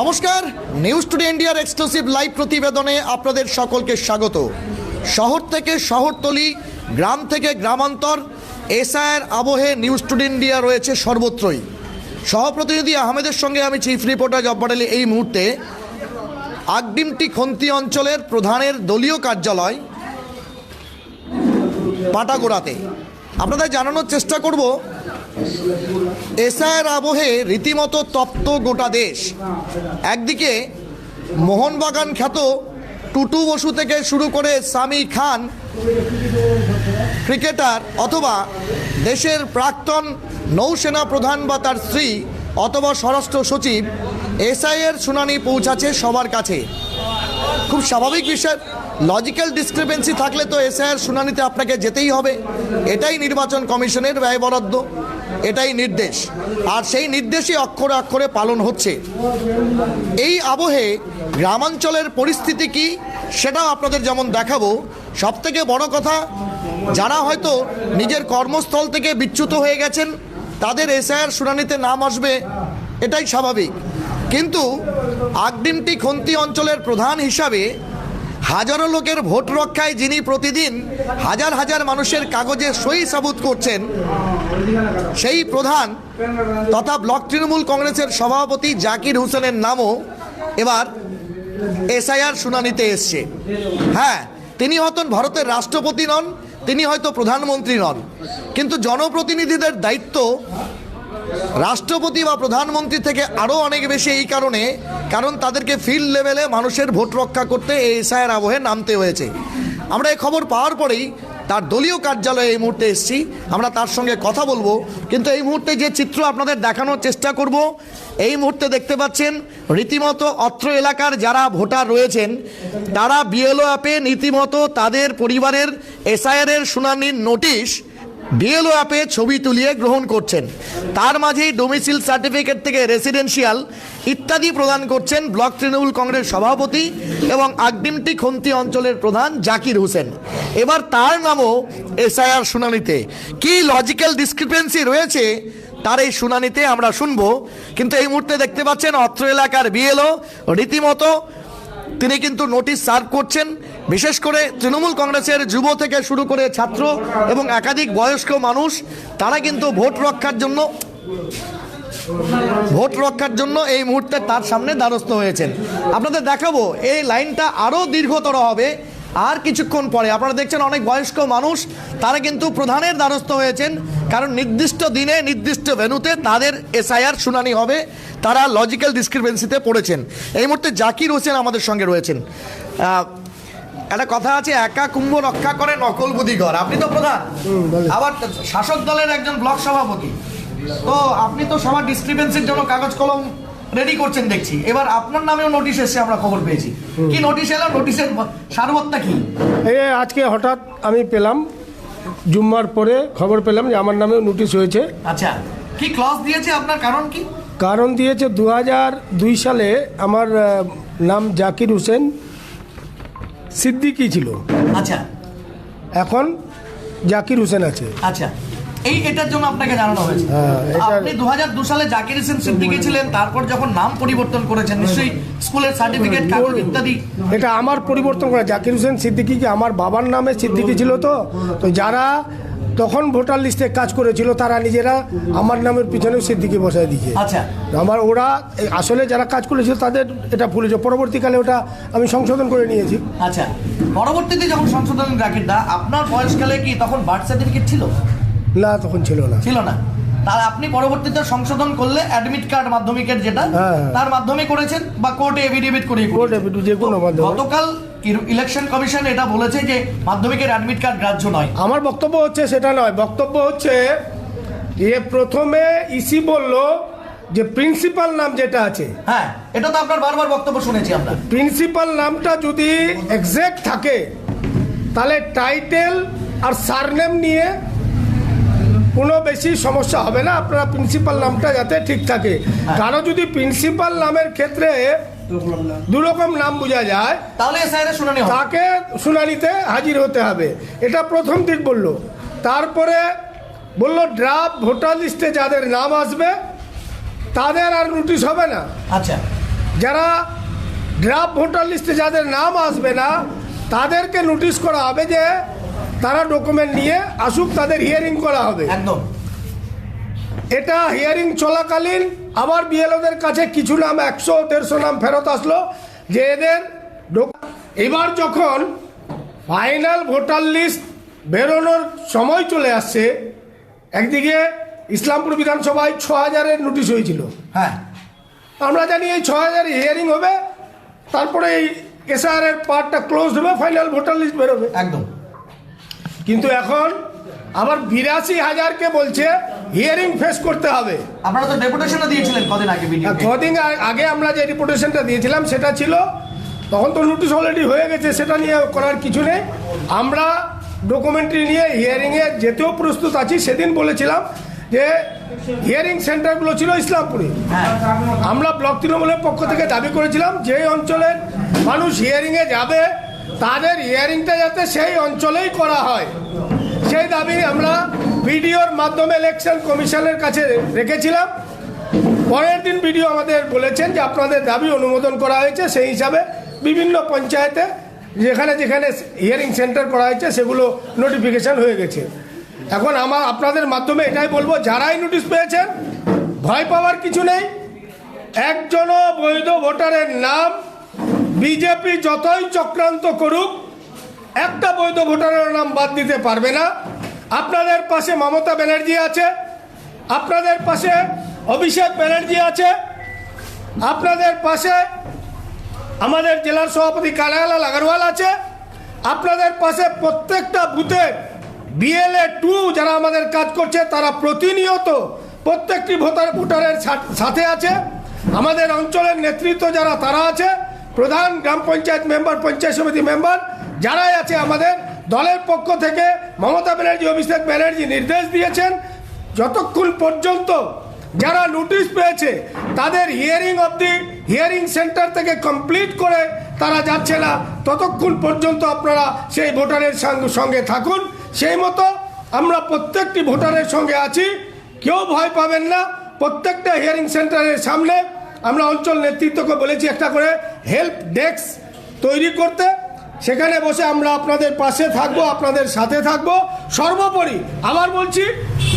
নমস্কার news today ইন্ডিয়ার exclusive live প্রতিবেদনে আপনাদের সকলকে স্বাগত। শহর থেকে শহরতলি, গ্রাম থেকে গ্রামান্তর এসআইয়ের আবহে নিউজ টুডে ইন্ডিয়া রয়েছে সর্বত্রই। সহপ্রতিনিধি আহমেদের সঙ্গে আমি চিফ রিপোর্টার জব্বার আলী এই মুহূর্তে আগডিমটি খন্তি অঞ্চলের প্রধানের দলীয় কার্যালয়, পাটাগোড়াতে। আপনাদের জানানোর চেষ্টা করব এসআইয়ের আবহে রীতিমতো তপ্ত গোটা দেশ। একদিকে মোহনবাগান খ্যাত টুটু বসু থেকে শুরু করে সামি খান ক্রিকেটার অথবা দেশের প্রাক্তন নৌসেনা প্রধান বা তার স্ত্রী অথবা স্বরাষ্ট্র সচিব এসআইয়ের শুনানি পৌঁছাচ্ছে সবার কাছে। খুব স্বাভাবিক বিষয়। লজিক্যাল ডিসক্রিপেন্সি থাকলে তো এসআইয়ের শুনানিতে আপনাকে যেতেই হবে। এটাই নির্বাচন কমিশনের ব্যয় বরাদ্দ, এটাই নির্দেশ। আর সেই নির্দেশই অক্ষরে অক্ষরে পালন হচ্ছে। এই আবহে গ্রামাঞ্চলের পরিস্থিতি কি, সেটাও আপনাদের যেমন দেখাবো। সবথেকে বড় কথা, যারা হয়তো নিজের কর্মস্থল থেকে বিচ্যুত হয়ে গেছেন, তাদের এসআইয়ের শুনানিতে নাম আসবে, এটাই স্বাভাবিক। কিন্তু আগডিমটি খন্তি অঞ্চলের প্রধান হিসাবে হাজারো লোকের ভোট রক্ষায় যিনি প্রতিদিন হাজার হাজার মানুষের কাগজে সই সাবুত করছেন, সেই প্রধান তথা ব্লক তৃণমূল কংগ্রেসের সভাপতি জাকির হোসেনের নামও এবার এসআইআর শুনানিতে এসছে। হ্যাঁ তিনি হয়তো ভারতের রাষ্ট্রপতি নন, তিনি হয়তো প্রধানমন্ত্রী নন, কিন্তু জনপ্রতিনিধিদের দায়িত্ব রাষ্ট্রপতি বা প্রধানমন্ত্রী থেকে আরও অনেক বেশি এই কারণে, কারণ তাদেরকে ফিল্ড লেভেলে মানুষের ভোট রক্ষা করতে এই এসআইয়ের আবহে নামতে হয়েছে। আমরা এই খবর পাওয়ার পরেই তার দলীয় কার্যালয়ে এই মুহূর্তে এসেছি। আমরা তার সঙ্গে কথা বলব। কিন্তু এই মুহূর্তে যে চিত্র আপনাদের দেখানোর চেষ্টা করব, এই মুহূর্তে দেখতে পাচ্ছেন রীতিমতো অত্র এলাকার যারা ভোটার রয়েছেন, তারা বিএলও অ্যাপে রীতিমতো তাদের পরিবারের এসআইআর শুনানির নোটিশ বিএলও অ্যাপে ছবি তুলিয়ে গ্রহণ করছেন। তার মাঝেই ডোমিসিল সার্টিফিকেট থেকে রেসিডেন্সিয়াল ইত্যাদি প্রদান করছেন ব্লক তৃণমূল কংগ্রেস সভাপতি এবং আগডিমটি খন্তি অঞ্চলের প্রধান জাকির হোসেন। এবার তার নামও এসআইআর শুনানিতে। কি লজিক্যাল ডিসক্রিপেন্সি রয়েছে তার এই শুনানিতে আমরা শুনব। কিন্তু এই মুহূর্তে দেখতে পাচ্ছেন অত্র এলাকার বিএলও, রীতিমতো তিনি কিন্তু নোটিশ সার্ভ করছেন। বিশেষ করে তৃণমূল কংগ্রেসের যুব থেকে শুরু করে ছাত্র এবং একাধিক বয়স্ক মানুষ, তারা কিন্তু ভোট রক্ষার জন্য ভোট রক্ষার জন্য এই মুহূর্তে তার সামনে দ্বারস্থ হয়েছেন। আপনাদের দেখাবো, এই লাইনটা আরও দীর্ঘতর হবে আর কিছুক্ষণ পরে। আপনারা দেখছেন অনেক বয়স্ক মানুষ, তারা কিন্তু প্রধানের দ্বারস্থ হয়েছেন, কারণ নির্দিষ্ট দিনে, নির্দিষ্ট ভেন্যুতে তাদের এসআইআর শুনানি হবে, তারা লজিক্যাল ডিসক্রিপেন্সিতে পড়েছেন। এই মুহূর্তে জাকির হোসেন আমাদের সঙ্গে রয়েছেন। একটা কথা আছে একা কুম্ভ রক্ষা করে নকল বুদ্ধিঘর আপনি তো প্রধান। আবার শাসক দলের একজন ব্লক সভাপতি। তো আপনি তো সবার ডিসক্রিপেন্সির জন্য কাগজ কলম রেডি করছেন দেখছি। এবার আপনার নামেও নোটিশ এসেছে আমরা খবর পেয়েছি। কি নোটিশ এলো? নোটিশের সারবত্তা কি? এই আজকে হঠাৎ আমি পেলাম জুম্মার পরে খবর পেলাম যে আমার নামে নোটিশ হয়েছে। আচ্ছা কি ক্লজ দিয়েছে? আপনার কারণ কি? কারণ দিয়েছে দু দুই সালে আমার নাম জাকির হোসেন সিদ্দিকি ছিল। আচ্ছা। এখন জাকির হোসেন আছে। আচ্ছা। এই এটার জন্য আপনাকে জানানো হয়েছে। আপনি এটা- হাজার দু সালে জাকির হোসেন সিদ্দিকি ছিলেন তারপর যখন নাম পরিবর্তন করেছেন নিশ্চয়ই স্কুলের সার্টিফিকেট কাগজ ইত্যাদি। এটা আমার পরিবর্তন করা। জাকির হোসেন সিদ্দিকি কি আমার বাবার নামে সিদ্দিকি ছিল তো? তো যারা তখন ভোটার লিস্টে কাজ করেছিল তারা নিজেরা আমার নামের পিছনেও সিদ্দিকি বসায় দিয়েছে। আচ্ছা। আমার ওরা আসলে যারা কাজ করেছিল তাদের এটা ভুল হয়েছে। পরবর্তীকালে ওটা আমি সংশোধন করে নিয়েছি। আচ্ছা পরবর্তীতে যখন সংশোধন রাখেন দা আপনার বয়সকালে কি তখন বার্থ সার্টিফিকেট ছিল? না তখন ছিল না। ছিল না। তাহলে আপনি পরবর্তীতে সংশোধন করলে অ্যাডমিট কার্ড মাধ্যমিকের যেটা হ্যাঁ। তার মাধ্যমে করেছেন বা কোর্টে এফিডেভিট করে কোর্ট এফিডেভিট যে কোনো মাধ্যমে। গতকাল ইলেকশন কমিশন এটা বলেছে যে মাধ্যমিকের অ্যাডমিট কার্ড গ্রাহ্য নয়। আমার বক্তব্য হচ্ছে সেটা নয় বক্তব্য হচ্ছে যে প্রথমে ইসি বলল যে প্রিন্সিপাল নাম যেটা আছে। হ্যাঁ এটা তো আপনার বারবার বক্তব্য শুনেছি আমরা। প্রিন্সিপাল নামটা যদি এক্সাক্ট থাকে তাহলে টাইটেল আর সারনেম নিয়ে কোনো বেশি সমস্যা হবে না আপনারা প্রিন্সিপাল নামটা যাতে ঠিক থাকে। কারও যদি প্রিন্সিপাল নামের ক্ষেত্রে দু রকম নাম বোঝা যায়। তাহলে শুনানি তাকে শুনানিতে হাজির হতে হবে। এটা প্রথম দিক বলল। তারপরে বলল ড্রাফট ভোটার লিস্টে যাদের নাম আসবে তাদের আর নোটিশ হবে না। আচ্ছা। যারা ড্রাফট ভোটার লিস্টে যাদের নাম আসবে না তাদেরকে নোটিশ করা হবে যে তারা ডকুমেন্ট নিয়ে আসুক তাদের হিয়ারিং করা হবে। একদম। এটা হিয়ারিং চলাকালীন আবার বিএলওদের কাছে কিছু নাম একশো দেড়শো নাম ফেরত আসলো যে এদের এবার যখন ফাইনাল ভোটার লিস্ট বেরোনোর সময় চলে আসছে একদিকে ইসলামপুর বিধানসভায় ছ হাজারের নোটিশ হয়েছিল। হ্যাঁ। আমরা জানি এই ছ হাজার হিয়ারিং হবে তারপরে এই এসআর এর পার্টটা ক্লোজ হবে ফাইনাল ভোটার লিস্ট বেরোবে। একদম। কিন্তু এখন আবার বিরাশি হাজারকে বলছে হিয়ারিং ফেস করতে হবে। আপনারা তো ডেপুটেশনও দিয়েছিলেন কদিন আগে কদিন আগে আমরা যে রিপোর্টেশনটা দিয়েছিলাম সেটা ছিল তখন তো নোটিশ অলরেডি হয়ে গেছে সেটা নিয়ে করার কিছু নেই। আমরা ডকুমেন্টারি নিয়ে হিয়ারিংয়ে যেতেও প্রস্তুত আছি সেদিন বলেছিলাম যে হিয়ারিং সেন্টারগুলো ছিল ইসলামপুরে। আমরা ব্লক তৃণমূলের পক্ষ থেকে দাবি করেছিলাম যে অঞ্চলের মানুষ হিয়ারিংয়ে যাবে তাদের হিয়ারিংটা যাতে সেই অঞ্চলেই করা হয়। সেই দাবি আমরা ভিডিওর মাধ্যমে ইলেকশন কমিশনের কাছে রেখেছিলাম। পরের দিন ভিডিও আমাদের বলেছেন যে আপনাদের দাবি অনুমোদন করা হয়েছে, সেই হিসাবে বিভিন্ন পঞ্চায়েতে যেখানে যেখানে হিয়ারিং সেন্টার করা হয়েছে, সেগুলো নোটিফিকেশন হয়ে গেছে। এখন আমার আপনাদের মাধ্যমে এটাই বলব, যারাই নোটিশ পেয়েছেন, ভয় পাওয়ার কিছু নেই। একজনও বৈধ ভোটারের নাম বিজেপি যতই চক্রান্ত করুক একটা বৈধ ভোটারের নাম বাদ দিতে পারবে না। আপনাদের পাশে মমতা ব্যানার্জি আছে, আপনাদের পাশে অভিষেক ব্যানার্জি আছে, আপনাদের পাশে আমাদের জেলার সভাপতি কানায়ালাল আগরওয়াল আছে, আপনাদের পাশে প্রত্যেকটা বুথে বিএলএ টু যারা আমাদের কাজ করছে, তারা প্রতিনিয়ত প্রত্যেকটি ভোটার ভোটারের সাথে আছে। আমাদের অঞ্চলের নেতৃত্ব যারা, তারা আছে। প্রধান গ্রাম পঞ্চায়েত মেম্বার, পঞ্চায়েত সমিতি মেম্বার যারাই আছে আমাদের দলের পক্ষ থেকে মমতা ব্যানার্জি, অভিষেক ব্যানার্জি নির্দেশ দিয়েছেন, যতক্ষণ পর্যন্ত যারা নোটিশ পেয়েছে, তাদের hearing of the hearing centre থেকে কমপ্লিট করে তারা যাচ্ছে না, ততক্ষণ পর্যন্ত আপনারা সেই ভোটারের সঙ্গে থাকুন। সেই মতো আমরা প্রত্যেকটি ভোটারের সঙ্গে আছি, কেউ ভয় পাবেন না, প্রত্যেকটা হিয়ারিং সেন্টারের সামনে আমরা অঞ্চল নেতৃত্বকে বলেছি একটা করে হেল্প ডেস্ক তৈরি করতে। সেখানে বসে আমরা আপনাদের পাশে থাকব, আপনাদের সাথে থাকব। সর্বোপরি আবার বলছি,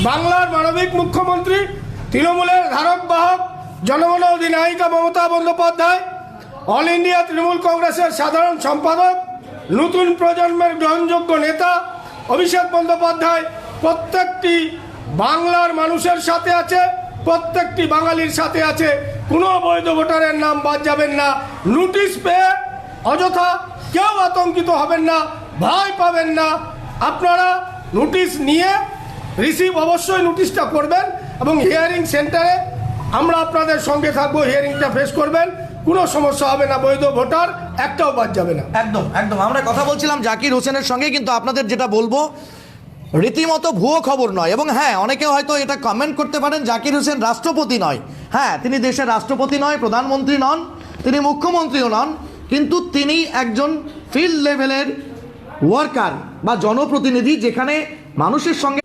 বাংলার মানবিক মুখ্যমন্ত্রী তৃণমূলের ধারক বাহক জনগণ অধিনায়িকা মমতা বন্দ্যোপাধ্যায়, অল ইন্ডিয়া তৃণমূল কংগ্রেসের সাধারণ সম্পাদক, নতুন প্রজন্মের গ্রহণযোগ্য নেতা অভিষেক বন্দ্যোপাধ্যায় প্রত্যেকটি বাংলার মানুষের সাথে আছে, প্রত্যেকটি বাঙালির সাথে আছে। কোনো বৈধ ভোটারের নাম বাদ যাবেন না। নোটিশ পেয়ে অযথা কেউ আতঙ্কিত হবেন না, ভয় পাবেন না। আপনারা নোটিশ নিয়ে রিসিভ অবশ্যই নোটিশটা করবেন এবং হিয়ারিং সেন্টারে আমরা আপনাদের সঙ্গে থাকব হিয়ারিংটা ফেস করবেন। কোনো সমস্যা হবে না, বৈধ ভোটার একটাও বাদ যাবে না। একদম একদম। আমরা কথা বলছিলাম জাকির হোসেনের সঙ্গে, কিন্তু আপনাদের যেটা বলব, রীতিমতো ভুয়ো খবর নয়। এবং হ্যাঁ অনেকে হয়তো এটা কমেন্ট করতে পারেন, জাকির হোসেন রাষ্ট্রপতি নয়। হ্যাঁ তিনি দেশের রাষ্ট্রপতি নয়, প্রধানমন্ত্রী নন, তিনি মুখ্যমন্ত্রীও নন। কিন্তু তিনি একজন ফিল্ড লেভেলের ওয়ার্কার বা জনপ্রতিনিধি যেখানে মানুষের সঙ্গে।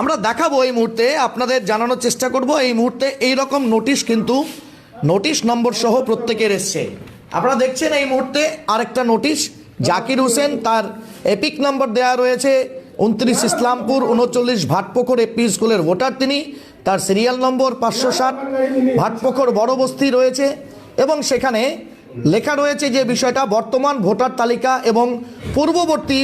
আমরা দেখাবো এই মুহূর্তে, আপনাদের জানানোর চেষ্টা করব, এই মুহূর্তে এই রকম নোটিশ কিন্তু নোটিশ নম্বর সহ প্রত্যেকের এসছে আপনারা দেখছেন এই মুহূর্তে আরেকটা নোটিশ জাকির হোসেন তার এপিক নম্বর দেয়া রয়েছে, উনত্রিশ ইসলামপুর, উনচল্লিশ ভাটপোখর এপি স্কুলের ভোটার তিনি তার সিরিয়াল নম্বর পাঁচশো ষাট, ভাটপোখর বড় বস্তি রয়েছে এবং সেখানে লেখা রয়েছে যে বিষয়টা বর্তমান ভোটার তালিকা এবং পূর্ববর্তী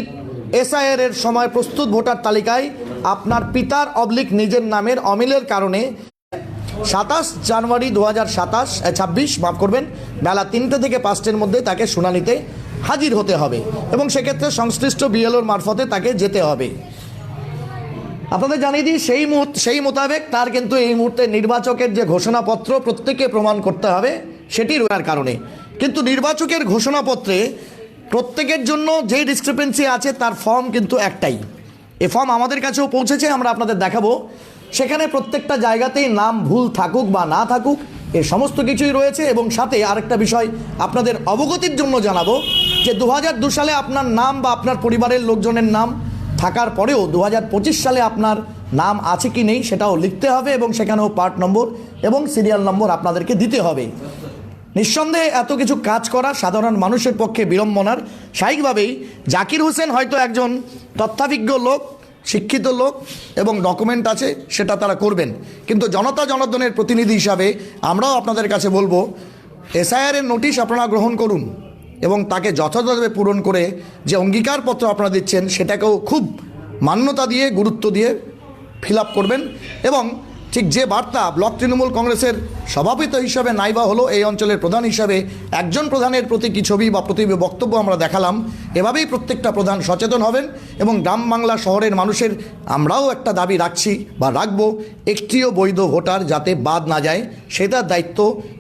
এসআইআর এর সময় প্রস্তুত ভোটার তালিকায় আপনার পিতার অবলিক নিজের নামের অমিলের কারণে সাতাশ জানুয়ারি দু হাজার সাতাশ ছাব্বিশ, মাফ করবেন, বেলা তিনটে থেকে পাঁচটের মধ্যে তাকে শুনানিতে হাজির হতে হবে এবং সেক্ষেত্রে সংশ্লিষ্ট বিএলওর মারফতে তাকে যেতে হবে। আপনাদের জানিয়ে দিই, সেই সেই মোতাবেক তার কিন্তু এই মুহূর্তে নির্বাচকের যে ঘোষণাপত্র প্রত্যেককে প্রমাণ করতে হবে, সেটি রোয়ার কারণে। কিন্তু নির্বাচকের ঘোষণাপত্রে প্রত্যেকের জন্য যে ডিসক্রিপেন্সি আছে, তার ফর্ম কিন্তু একটাই। এ ফর্ম আমাদের কাছেও পৌঁছেছে, আমরা আপনাদের দেখাবো। সেখানে প্রত্যেকটা জায়গাতেই নাম ভুল থাকুক বা না থাকুক, এ সমস্ত কিছুই রয়েছে এবং সাথে আরেকটা বিষয় আপনাদের অবগতির জন্য জানাব যে দু সালে আপনার নাম বা আপনার পরিবারের লোকজনের নাম থাকার পরেও দু হাজার পঁচিশ সালে আপনার নাম আছে কি নেই সেটাও লিখতে হবে এবং সেখানেও পার্ট নম্বর এবং সিরিয়াল নম্বর আপনাদেরকে দিতে হবে। নিঃসন্দেহে এত কিছু কাজ করা সাধারণ মানুষের পক্ষে বিড়ম্বনার স্বাভাবিকভাবেই। জাকির হোসেন হয়তো একজন তথ্যাভিজ্ঞ লোক, শিক্ষিত লোক এবং ডকুমেন্ট আছে, সেটা তারা করবেন। কিন্তু জনতা জনার্দনের প্রতিনিধি হিসাবে আমরাও আপনাদের কাছে বলব এসআইআরের নোটিশ আপনারা গ্রহণ করুন। এবং তাকে যথাযথভাবে পূরণ করে যে অঙ্গীকারপত্র আপনারা দিচ্ছেন, সেটাকেও খুব মান্যতা দিয়ে, গুরুত্ব দিয়ে ফিল করবেন এবং ঠিক যে বার্তা ব্লক তৃণমূল কংগ্রেসের সভাপতি হিসাবে নাইবা হলো এই অঞ্চলের প্রধান হিসাবে একজন প্রধানের প্রতি কি ছবি বা প্রতি বক্তব্য আমরা দেখালাম, এভাবেই প্রত্যেকটা প্রধান সচেতন হবেন এবং গ্রাম বাংলা শহরের মানুষের আমরাও একটা দাবি রাখছি বা রাখব, একটিও বৈধ ভোটার যাতে বাদ না যায়, সেটার দায়িত্ব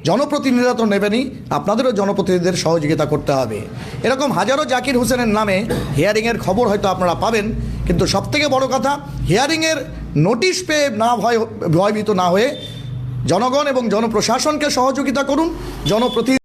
জনপ্রতিনিধিরা তো নেবেনই, আপনাদেরও জনপ্রতিনিধিদের সহযোগিতা করতে হবে। এরকম হাজারো জাকির হোসেনের নামে হিয়ারিংয়ের খবর হয়তো আপনারা পাবেন, কিন্তু সবথেকে বড় কথা হিয়ারিংয়ের নোটিশ পেয়ে না ভয় ভয়ভীত না হয়ে জনগণ এবং জনপ্রশাসনকে সহযোগিতা করুন জনপ্রতি